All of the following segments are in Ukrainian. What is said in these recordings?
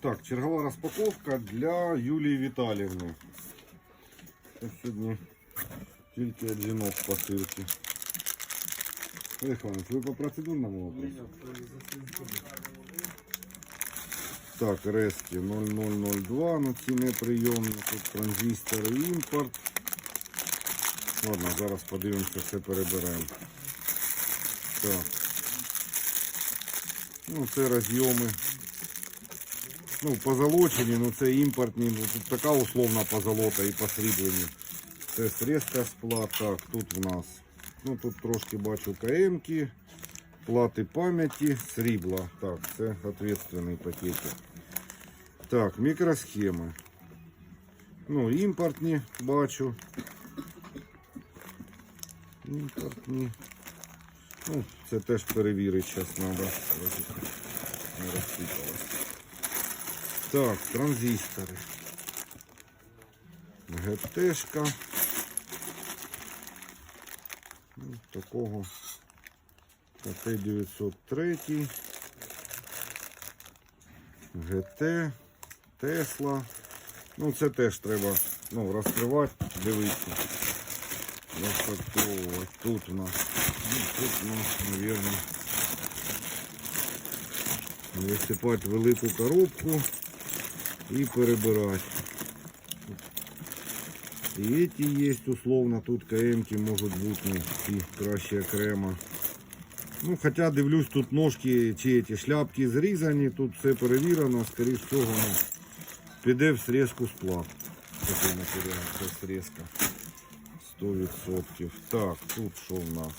Так, чергова розпаковка для Юлії Віталіївни. Це сьогодні тільки одинок в посилці. Олег по процедурному вопросу? Так, резки 0002, ну ці неприйомні, тут транзистори імпорт. Ладно, зараз подивимося, все переберемо. Так. Ну, це розйоми. Ну, позолочені, ну це імпортні, тут така условна позолота і посріблені. Це срезка скла, так, тут в нас. Ну тут трошки бачу КМки, плати пам'яті, срібла. Так, це відповідальний пакетик. Так, мікросхеми. Ну, імпортні бачу. Імпортні. Ну, це теж перевірити зараз треба. Не розсипалось. Так, транзистори. ГТшка. Ну, такого КТ-903. ГТ, Тесла. Ну, це теж треба ну, розкривати, дивитися. Розпаковувати. Тут у нас. Ну, тут у нас, мабуть, висипати велику коробку і перебирати. І эти есть условно, тут КМки можуть бути ну, ці краще окремо. Ну, хоча дивлюсь, тут ножки чи ці шляпки зрізані, тут все перевірено, скоріш всього, ну, піде в срізку сплав. Такий матеріал, це срізка. 100%. Так, тут що в нас?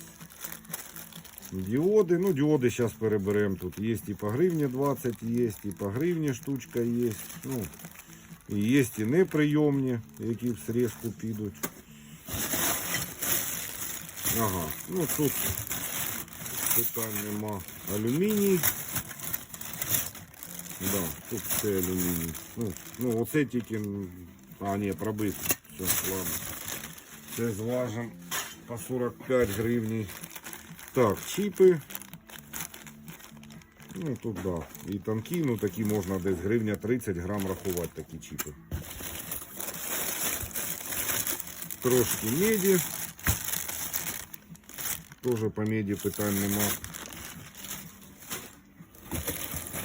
Діоди, ну діоди зараз переберемо. Тут є і по гривні 20, є, і по гривні штучка є. Ну, і є і неприйомні, які в срізку підуть. Ага, ну тут питань нема. Алюміній. Да, тут все алюміній. Ну, ну оце тільки. А, ні, пробит. Все, ладно. Це зважимо по 45 гривень. Так, чіпи. Ну тут да. І тонкі, ну такі можна десь гривня 30 грам рахувати такі чіпи. Трошки меді. Тоже по меді питань нема.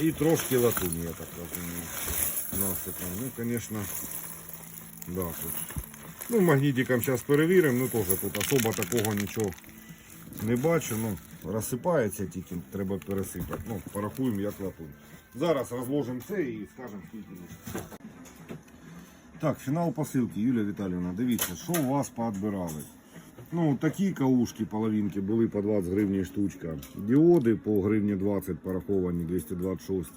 І трошки латуні, я так розумію. Насипом. Ну, конечно, да, тут. Ну, магнітиком зараз перевіримо, ну теж тут особо такого нічого Не бачу. Ну, розсипається тільки, треба пересипати. Ну, порахуємо як латунь. Зараз розложимо це і скажемо скільки. Так, фінал посилки, Юлія Віталіївна, дивіться, що у вас поотбирали. Ну, такі каушки, половинки були по 20 гривень штучка. Діоди по гривні 20 пораховані, 226.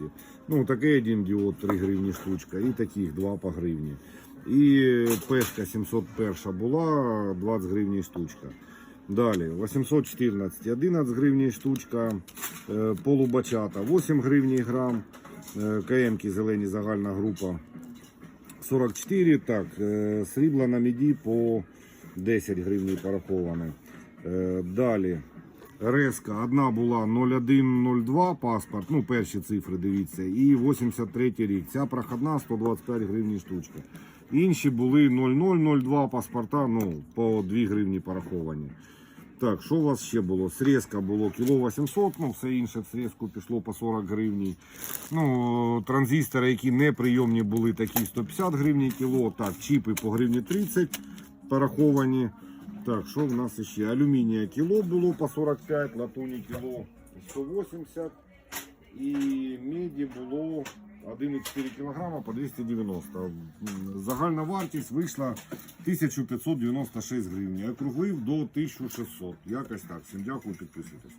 Ну, такий один діод 3 гривні штучка. І таких 2 по гривні. І пешка 701 була 20 гривень штучка. Далі 814, 11 гривні штучка, е, полубачата 8 гривні грам, е, КМки зелені загальна група 44, так, е, срібла на міді по 10 гривень пораховане. Далі резка одна була 0102 паспорт, ну перші цифри дивіться, і 83 рік. Ця проходна 125 гривень штучка. Інші були 0002 паспорта, ну по 2 гривні пораховані. Так, що у вас ще було? Срезка було кіло 800, ну все інше срезку пішло по 40 гривень. Ну, транзистори, які неприйомні були, такі 150 гривень кіло. Так, чіпи по гривні 30 пораховані. Так, що в нас ще? Алюмінія кіло було по 45, латуні кіло 180 і меді було 1,4 кг по 290. М, Загальна вартість вийшла 1596 гривень. Округлив до 1600. Якось так. Всім дякую, підписуйтесь.